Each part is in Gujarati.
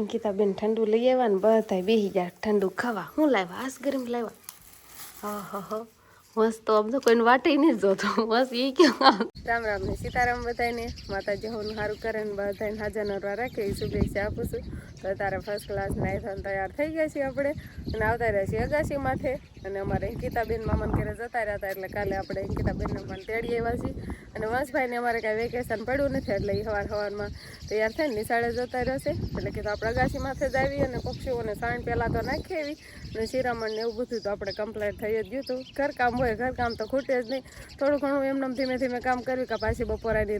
અંકિતાબેન ઠંડુ લઈ આવ્યા ને બધા બેસી ગયા, ઠંડુ ખાવા. હું લાવ્યા? આસ ગરમ લાવ્યા? હા હા હા. મસ્ત તો આમ તો કોઈને વાટે નહીં જોતો. બસ એ કેમ રામ રામ ને સીતારામ બધાને માતાજી હોનું સારું કરે ને બધાને હાજર નરવા રાખે એ શુભેચ્છા આપું છું. તો તારે ફર્સ્ટ ક્લાસ નાઈ તૈયાર થઈ ગયા છીએ આપણે. અને આવતા રહ્યા છીએ અગાસી માથે. અને અમારે અંકિતાબેન મામાને ઘરે જતા રહ્યા હતા, એટલે કાલે આપણે અંકિતાબેનને પણ તેડી આવ્યા છીએ. અને વંશભાઈને અમારે કાંઈ વેકેશન પડ્યું નથી, એટલે એ સવાર સવારમાં તૈયાર થઈને નિશાળે જતા રહેશે. એટલે કે તો આપણે અગાસી માથે જ આવી અને પક્ષીઓને સાણ પહેલાં તો નાખી આવી. અને શિરામણ ને એવું બધું તો આપણે કમ્પ્લેટ થઈ જ ગયું હતું. ઘરકામ હોય, ઘરકામ તો ખૂટે જ નહીં. થોડું ઘણું એમને ધીમે ધીમે કામ કર્યું કે પાછી બપોરાની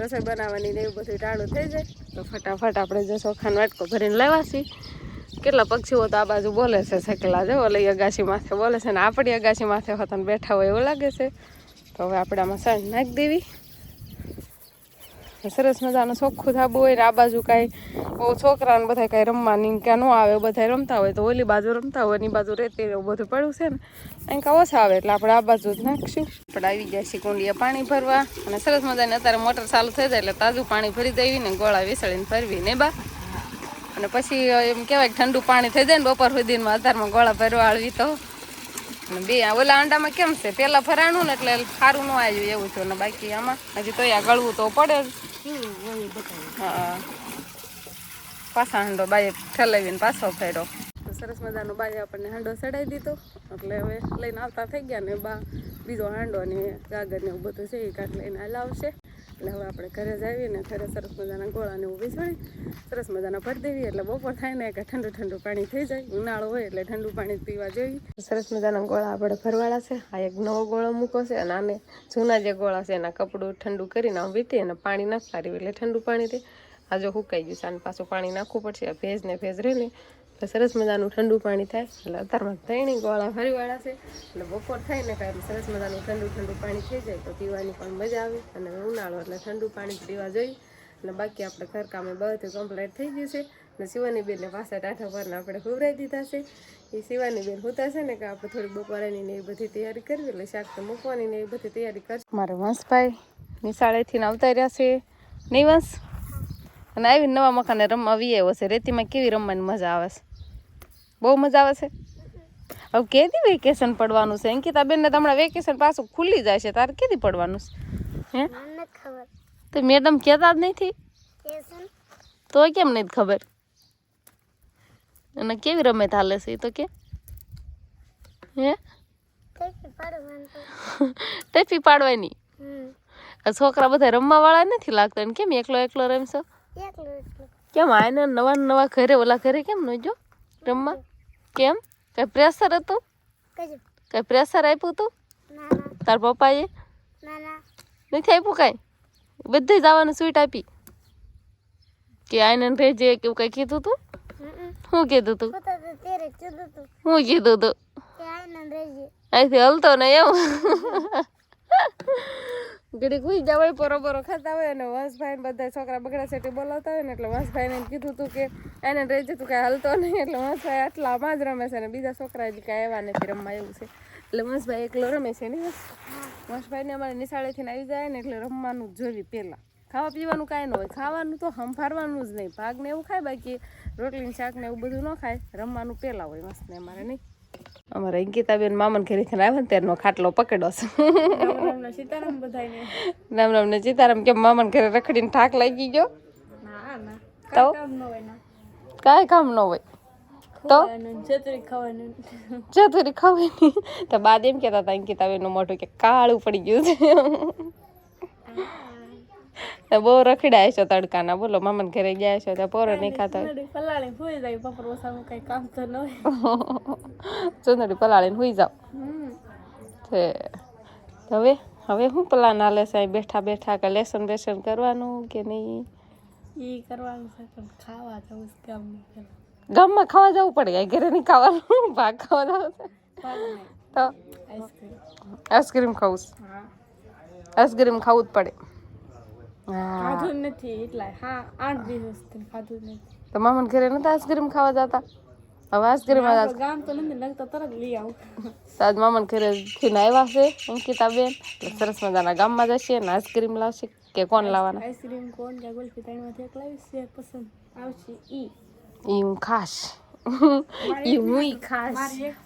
રસોઈ બનાવવાની ને એવું બધું ટાળું થઈ જાય. તો ફટાફટ આપણે જો ચોખાનો વાટકો ભરીને લેવાશી કેટલા પક્ષીઓ તો આ બાજુ બોલે છે સકેલા જો. ઓલે અગાસી માથે બોલે છે ને આપણી અગાસી માથે હોતા બેઠા હોય એવું લાગે છે. તો હવે આપણે આમાં સાંજ નાખી દેવી. સરસ મજાનું ચોખ્ખું થાબું હોય ને આ બાજુ કાંઈ બહુ છોકરાને બધા કાંઈ રમવાની ક્યાં ન આવે બધા રમતા હોય તો ઓલી બાજુ રમતા હોય એની બાજુ રહેતી એવું બધું પડ્યું છે ને. અહીં કાંઈ ઓછા આવે એટલે આપણે આ બાજુ જ નાખશું. આપણે આવી ગયા છીએ કુંડીએ પાણી ભરવા અને સરસ મજાની અત્યારે મોટર ચાલુ થઈ જાય એટલે તાજું પાણી ભરી દેવી ને ગોળા વિસળીને ભરવી, ને બા? અને પછી એમ કહેવાય ઠંડુ પાણી થઈ જાય ને બપોર સુધીમાં અત્યારમાં ગોળા ભરવા આળવી તો. બે ઓલા અંડામાં કેમ છે? પેલા ફરાણું ને એટલે સારું ન આવ્યું એવું છે ને બાકી આમાં હજી તો આ ગળવું તો પડે જ. હા. પાછા હાંડો બાય ઠલાવીને પાછો ફેરો સરસ મજાનો બાય આપણને હાંડો ચડાવી દીધો. એટલે હવે લઈને આવતા થઈ ગયા ને બા, બીજો હાંડો ને ગાગર ને એવું બધું છે એ કાંઈક લઈને હાલ આવશે. એટલે હવે આપણે ઘરે જ આવીને ઘરે સરસ મજાના ગોળાને ઊભી છોડી સરસ મજાના ભરી દેવી એટલે બપોર થાય ને કે ઠંડુ ઠંડુ પાણી થઈ જાય, ઉનાળો હોય એટલે ઠંડુ પાણી પીવા જોઈએ. સરસ મજાના ગોળા આપણે ભરવાળા છે. આ એક નવો ગોળો મૂકો છે અને આને જૂના જે ગોળા છે એના કપડું ઠંડુ કરીને વીતી અને પાણી નાખતા રહ્યું એટલે ઠંડુ પાણી રહે આ જો સુકાઈ ગયું છે અને પાછું પાણી નાખવું પડશે ભેજ ને ભેજ રહે ને એટલે સરસ મજાનું ઠંડુ પાણી થાય. એટલે અત્યારમાં ત્રણેય ગોળા ફરીવાળા છે. એટલે બપોર થાય ને કાંઈ સરસ મજાનું ઠંડુ ઠંડુ પાણી થઈ જાય તો પીવાની પણ મજા આવે અને ઉનાળો, એટલે ઠંડુ પાણી પીવા જોઈએ. અને બાકી આપણે ઘરકામે બધું કમ્પ્લીટ થઈ ગયું છે. અને શિવાની બેનને પાછા ટાઠા પરના આપણે ખવડાવી દીધા છે. એ શિવાની બેન હોતા છે ને કે આપણે થોડી બપોરાની ને એ બધી તૈયારી કરવી, એટલે શાક તો મૂકવાની ને એ બધી તૈયારી કરશે મારે વંશભાઈ નિશાળેથી આવતા રહ્યા છે. નહીં વંશ? અને આવીને નવા મકાને રમવા આવી આવ્યો છે. રેતીમાં કેવી રમવાની મજા આવે છે? બહુ મજા આવે છે? હવે કેદી વેકેશન પડવાનું છે? અંકિતા બેનને તો હમણાં વેકેશન પાછું ખુલ્લી જાય છે. તારે કેદી પડવાનું છે? હે? ખબર. તો મેડમ કહેતા જ નથી? તો કેમ નથી ખબર? અને કેવી રમત હાલે છે એ તો કે? હે? કઈ પાડવાનું ટેપી પાડવાની? આ છોકરા બધા રમવા વાળા નથી લાગતા? ને કેમ એકલો એકલો રમશો? કેમ આને નવા નવા ઘરે ઓલા ઘરે કેમ ન જો રમવા? કેમ? કઈ પ્રેશર હતું? કઈ પ્રેશર આપ્યું તું? તાર પપ્પાએ? ના ના. નથી આપ્યું કાંઈ? બધે જવાનું સ્વીટ આપી. કે આઈને ભેજે કે એવું કઈ કીધું તું? શું કીધું તું? શું કીધું તું? અહીંથી હલતો ને એમ. ઘડીક હુઈ જાવ હોય પરો પરો ખાતા હોય અને વંશભાઈ બધા છોકરા બગડા સેટી બોલાવતા હોય ને એટલે વંશભાઈને કીધું તું કે એને રહી જતું કાંઈ હલતો નહીં, એટલે વંશભાઈ આટલામાં જ રમે છે અને બીજા છોકરા હજી કાંઈ એવા નથી રમવા એવું છે. એટલે વંશભાઈ એકલો રમે છે ને વંશભાઈને અમારે નિશાળેથી આવી જાય ને એટલે રમવાનું જોવી પહેલાં. ખાવા પીવાનું કાંઈ ન હોય. ખાવાનું તો હંફારવાનું જ નહીં. ભાગ ને એવું ખાય બાકી રોટલી ને શાક ને એવું બધું ન ખાય. રમવાનું પહેલાં હોય મસ્ત ને અમારે નહીં. અમારે અંકિતાબેન મામન ઘરેથી આવ્યા ને ત્યારનો ખાટલો પકડો છે. રામ રામ ને સીતારામ કેમ મામન ઘરે રખડીને થાક લાગી ગયો? તો? કાંઈ કામ ન હોય. તો? ચતુરી ખાવાની તો બાદ એમ કહેતા હતા અંકિતાબેનનું મોઢું કે કાળું પડી ગયું છે. તો બહુ રખડ્યા છો તડકાના. બોલો મામન ઘરે ગયા છો ત્યાં પોરો નહીં ખાતા પલાળી ફૂઈ જાય બપોર ઓસામાં કઈ કામ તો ન હોય. ચુંદડી પલાળીને હુઈ જાવ હવે હવે શું પ્લાન હાલે છે? બેઠા બેઠા કે લેસન બેસન કરવાનું કે નહીં? એ કરવાનું છે પણ ખાવા જવું ગામમાં ગામમાં ખાવા જવું પડે ઘરે નહીં ખાવાનું ભાગ ખાવા જવું છે. તો આઈસ્ક્રીમ ખાવું આઈસ્ક્રીમ ખાવું જ પડે. હા ખાધું નથી એટલા હા આઠ દિવસ ખાધું નથી. તો મામન ઘરે નતા આઈસ્ક્રીમ ખાવા જતા? હવે આઈસ્ક્રીમ આપણું ગામ તો નથી લગતા તરત લઈ આવું. આજ મામા ઘરે થી આવ્યા છે અંકિતાબેન. એટલે સરસ મજાના ગામમાં જશે ને આઈસ્ક્રીમ લાવશે કે કોણ લાવવાના? આઈસ્ક્રીમ કોણ? કે ગુલ્ફી એક લાવીશ પસંદ આવશે ઈ. ઈ હું ખાસ ઈ હું ખાસ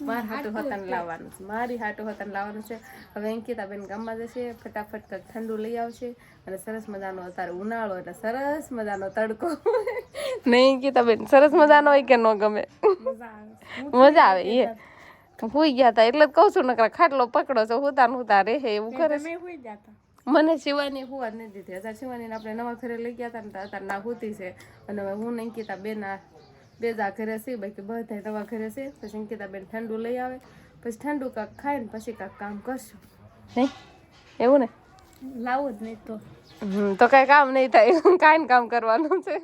મારા હાટો હતન લાવવાનું છે. મારી હાટો હતન લાવવાનું છે. હવે અંકિતા બેન ગામમાં જશે. ફટાફટ કંઈક ઠંડુ લઈ આવશે. અને સરસ મજાનો અત્યારે ઉનાળો એટલે સરસ મજાનો તડકો. નહીં અંકિતા બેન સરસ મજાનો હોય કે ન ગમે? મજા આવે. એ હુઈ ગયા હતા એટલે જ કહું છું નકરા ખાટલો પકડો છો હુતા હુતા રે એવું કરે મને શિવાની હુવા જ નથી દીધી. અત્યારે શિવાનીને આપણે નવા ઘરે લઈ ગયા હતા ને અત્યારે ના હુતી છે. અને હવે હું નહીં અંકિતા બેન આ બે જા ઘરે છે બાકી બધા નવા ઘરે છે. પછી અંકિતા બેન ઠંડુ લઈ આવે પછી ઠંડુ કાંક ખાય ને પછી કાંક કામ કરશું. નહીં એવું ને? લાવો જ નહીં તો. હમ, તો કઈ કામ નહીં થાય. કાંઈ કામ કરવાનું છે.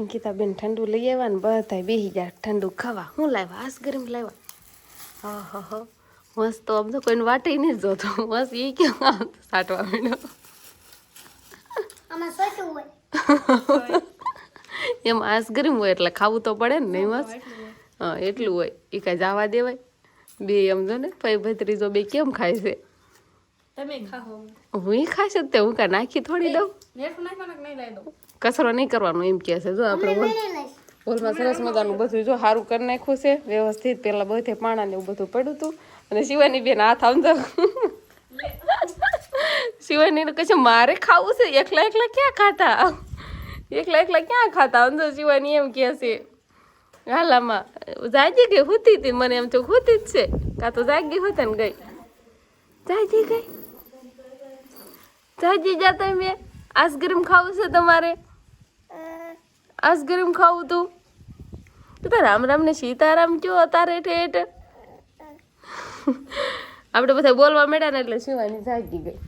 અંકિતાબેન ઠંડુ લઈ આવ્યા ને બધા બેસી ગયા ઠંડુ ખાવા. હું લાવ્યા? આસ ગરમ લાવ્યા? હા હા. મસ્ત તો આમ તો કોઈને વાટે નહીં જોતો. મસ્ત એ કેમ સાટવા માંડ્યો? આમાં હોય. એમ આઈસ્ક્રીમ હોય એટલે ખાવું તો પડે ને નહીં મસ્ત હા એટલું હોય. એ કાંઈ જવા દેવાય. બે એમ જો ને ભાઈ ભત્રીજો બે કેમ ખાય છે? હું ખાશ જ તે હું કાંઈ નાખી થોડી દઉં? કચરો નહીં કરવાનો એમ કહે છે. જો આપણે હોલ હોલમાં સરસ મજાનું બધું જો સારું કરી નાખ્યું છે. વ્યવસ્થિત પેલા બધે પાણા ને એવું બધું પડ્યું હતું. અને શિવાની બેન હાથ આમ તો શિવાની કહે છે મારે ખાવું છે એકલા એકલા ક્યાં ખાતા? એકલા એકલા ક્યાં ખાતા? અંધો તો શિવાની એમ કહે છે. હાલામાં, જાગી ગઈ હુતી હતી મને એમ તો હુતી જ છે. કાં તો જાગી હોતે ને ગઈ. જાગી ગઈ? જાગી જા મેં આઈસ્ક્રીમ ખાવું છે તમારે? આઈસ્ક્રીમ ખાવું તું? તો રામ રામ ને સીતારામ કયો તારે ઠેઠ આપણે બધા બોલવા મળ્યા ને એટલે શિવાની જાગી ગઈ?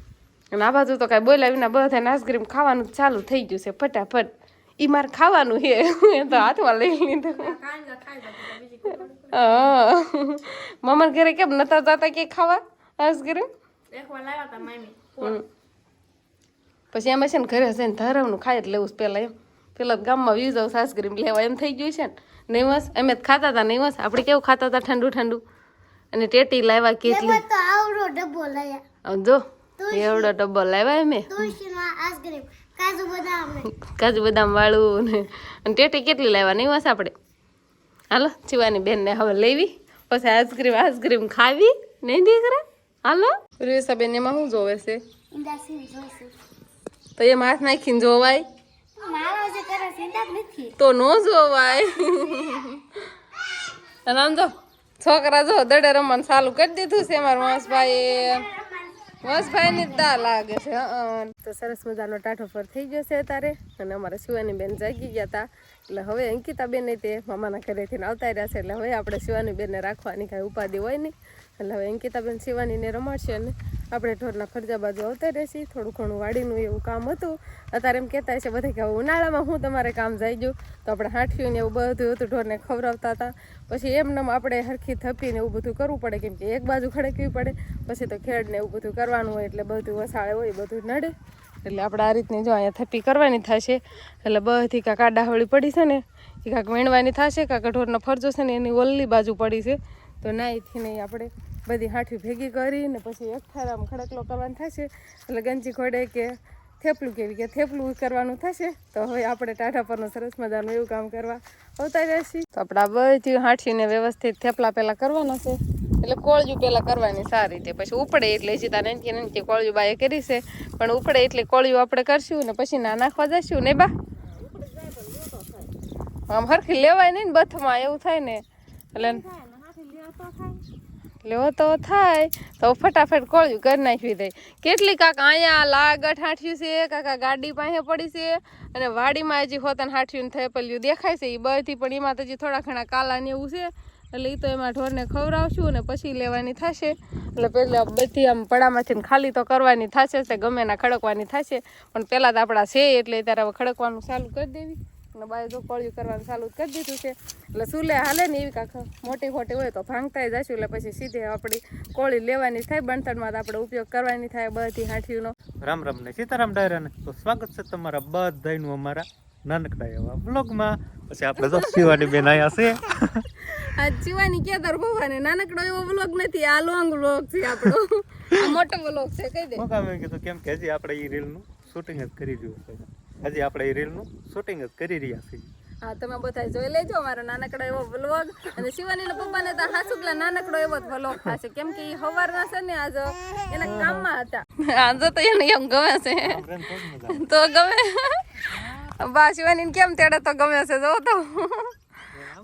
અને આ બાજુ તો કાંઈ બોલ્યા વિના બધાને આઈસ્ક્રીમ ખાવાનું ચાલુ થઈ ગયું છે ફટાફટ. ઈ મારે ખાવાનું છે એ તો હાથમાં લઈ લીધું. મમ્મા ઘરે કેમ નતા જતા કે ખાવા આઈસ્ક્રીમ. પછી એમાં છે ને ઘરે છે ને ધરવનું ખાઈ જ લેવું પહેલાં એમ. પેલા ગામમાં વ્યૂ જાવ આઈસ્ક્રીમ લેવા એમ થઈ ગયું છે ને. નહીં વસ અમે જ ખાતા હતા નહીં વસ આપણે કેવું ખાતા હતા ઠંડુ ઠંડુ? અને ટેટી લાવ્યા કેટલી? જો. એવડો ડબ્બો લાવ્યા મેં કાજુ બદામ ને. વાળું ને. અને ટેટી કેટલી લાવ્યા? નહીં બસ આપણે? હાલો બેન બેનને હવે લેવી. પછી આઈસ્ક્રીમ આઈસ્ક્રીમ ખાવી. નહીં દીકરા હાલો. રેસા બેન એમાં શું જોવે છે? તો એમ હાથ નાખીને જોવાય. મારો તો નો જોવાય. અને આમ જો છોકરા જો દડે રમવાનું ચાલુ કરી દીધું છે અમારા વંશભાઈ વંશભાઈ ની દા લાગે છે તો સરસ મજાનો ટાઢો પર થઈ ગયો છે અત્યારે. અને અમારા શિવાની બેન જાગી ગયા હતા એટલે હવે અંકિતા બેન તે મામાના ઘરેથી આવતા રહ્યા છે. એટલે હવે આપણે શિવાની બેનને રાખવાની કાંઈ ઉપાધિ હોય નહીં. એટલે હવે અંકિતા બેન શિવાનીને રમાડશે અને આપણે ઢોરના ફરજા બાજુ આવતા રહેશી. થોડું ઘણું વાડીનું એવું કામ હતું. અત્યારે એમ કહેતા છે બધા કે ઉનાળામાં હું તમારે કામ જઈ ગયું. તો આપણે હાંઠ્યું ને એવું બધું હતું, ઢોરને ખવડાવતા હતા. પછી એમને આપણે હરખી થપીને એવું બધું કરવું પડે. કેમ કે એક બાજુ ખડકવી પડે. પછી તો ખેડને એવું બધું કરવાનું હોય એટલે બધું વસાળે હોય, બધું નડે. એટલે આપણે આ રીતની જો અહીંયા થપી કરવાની થશે. એટલે બધી કાંક આડાહોળી પડી છે ને, એ કાંક વીણવાની થશે, કાંક ઢોરનો ફરજો છે ને એની ઓલ્લી બાજુ પડી છે. તો ના એથી નહીં આપણે બધી હાઠી ભેગી કરીને પછી એકઠારામાં ખડકલો કરવાનો થશે. એટલે ગંજી ખોડે કે થેપલું કેવી કે થેપલું કરવાનું થશે, તો હવે આપણે ટાઢા પરનું સરસ મજાનું એવું કામ કરવા આવતા રહેશે તો આપણે બધી હાંઠીને વ્યવસ્થિત થેપલા પહેલાં કરવાના છે. એટલે કોળજું પહેલાં કરવાની સારી રીતે. પછી ઉપડે એટલે જીતા નાનકી નાનકી કોળજું બાએ કરી પણ ઉપડે એટલે કોળિયું આપણે કરશું ને પછી ના નાખવા જશું ને બા? આમ હરખી લેવાય નહીં ને બથમાં, એવું થાય ને. એટલે લેવો તો થાય. તો ફટાફટ કોળ્યું કરી નાખવી દે. કેટલી કાક અહીંયા લાગટ હાંઠ્યું છે, કાકા ગાડી પાસે પડી છે, અને વાડીમાં હજી હોતન હાંઠ્યું થઈ પેલું દેખાય છે. એ બધી પણ એમાં તો હજી થોડા ઘણા કાલા ને એવું છે. એટલે એ તો એમાં ઢોરને ખવડાવશું અને પછી લેવાની થશે. એટલે પહેલાં બધી આમ પડામાંથી ખાલી તો કરવાની થશે તે ગમે ના ખડકવાની થશે. પણ પહેલાં તો આપણા છે એટલે ત્યારે હવે ખડકવાનું ચાલુ કરી દેવી. અને બાય જો કોળિયું કરવાનું ચાલુ કરી દીધું છે. એટલે સુલે હાલે ને એવી કાંક મોટી ખોટી હોય તો ભાંગતા જશું એટલે પછી સીધે આપણી કોળી લેવાની થાય. બણતણમાં તો આપણે ઉપયોગ કરવાની થાય બધી હાંઠીઓનો. રામ રામ ને સીતારામ ડાયરાને. તો સ્વાગત છે તમારા બધાનું અમારા નાનકડા એવા બ્લોગમાં પછી આપણે તો શિવાની બેન આયા છે. આ જીવાની કેદાર ભવાને નાનકડો એવો બ્લોગ નથી આ લોંગ બ્લોગ છે આપણો. આ મોટો બ્લોગ છે કહી દે. મોકા મેં કીધું કેમ કે હજી આપણે એ રીલનું શૂટિંગ જ કરી રહ્યું છે. હજી આપણે એ રીલનું શૂટિંગ જ કરી રહ્યા છીએ. હા તમે બધા જોઈ લેજો મારો નાનકડો એવો વ્લોગ અને શિવાનીના પપ્પાને તો હાસુકલા નાનકડો એવો જ વ્લોગ થશે. કેમ કે ઈ હવારના છે ને આજ એના કામમાં હતા. આજે તો એને એમ ગમે છે. તો ગમે. બા શિવાની કેમ તેડે તો ગમે છે જો તો.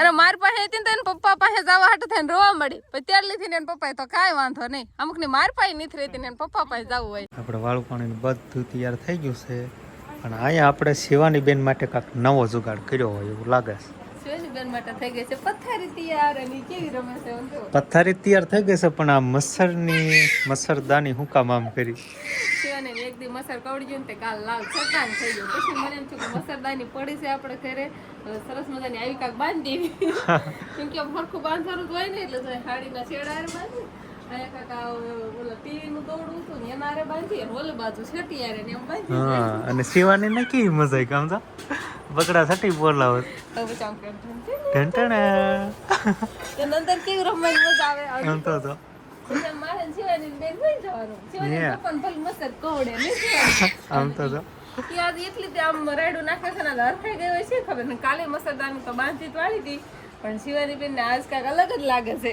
અને માર પાસે હતી ને તો એના પપ્પા પાસે જવા હાટ થઈને રોવા મળી પછી ત્યાર લીધી ને એને પપ્પાએ તો કાંઈ વાંધો નહીં. અમુકની માર પાસે નથી રહેતી ને એના પપ્પા પાસે જવું હોય. આપણે વાળું પાણી બધું તૈયાર થઈ ગયું છે. પણ અહીંયા આપણે શિવાની બેન માટે કાંક નવો જુગાડ કર્યો હોય એવું લાગે છે. પથારી બેન માટે થઈ ગઈ છે. પથ્થારી તૈયાર કેવી રમે છે પથ્થારી તૈયાર થઈ ગઈ છે પણ આ મચ્છરની મચ્છરદાની હું કામ આમ કરી. મસર કવડી ને તે કાલ લાલ છકાન થઈ ગયું. પછી મને એમ થયું કે મસરદાની પડી છે આપણે ઘરે. સરસ મજાની આવી કાંક બાંધી દેવી. કેમ કે હરખું બાંધવાનું હોય ને એટલે હાડીના છેડા બાંધી અને શિવાની ને કેવી મજા આવી કામ તો બકડા સટી બોલાવો. આમ તો તો યાદ એટલી તે આમ રાયડું નાખે છે ને હરખાઈ ગઈ છે ખબર? ને કાલે મસરદાની તો બાંધી તો વાળી હતી પણ શિવાની બેન ને આજ કાંઈક અલગ જ લાગે છે.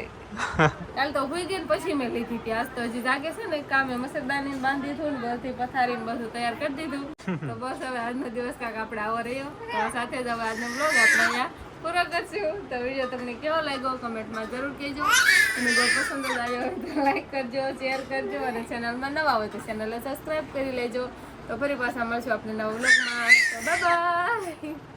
કાલ તો હોઈ ગઈ પછી મેં લીધી હતી. આજ તો હજી જાગે છે ને કામે મસરદાની બાંધી દીધું ને બધી પથારી બધું તૈયાર કરી દીધું. તો બસ હવે આજનો દિવસ કાંક આપણે આવો રહ્યો. તો સાથે જ હવે આજનો બ્લોગ આપણે અહીંયા પૂરો કરશું. તો વીડિયો તમને કેવો લાગ્યો કમેન્ટમાં જરૂર કહેજો. અને જો પસંદ આવ્યો હોય તો લાઈક કરજો શેર કરજો અને ચેનલમાં નવા હોય તો ચેનલને સબસ્ક્રાઈબ કરી લેજો. તો ફરી પાછા મળશું આપણે નવા વ્લોગમાં તો બાય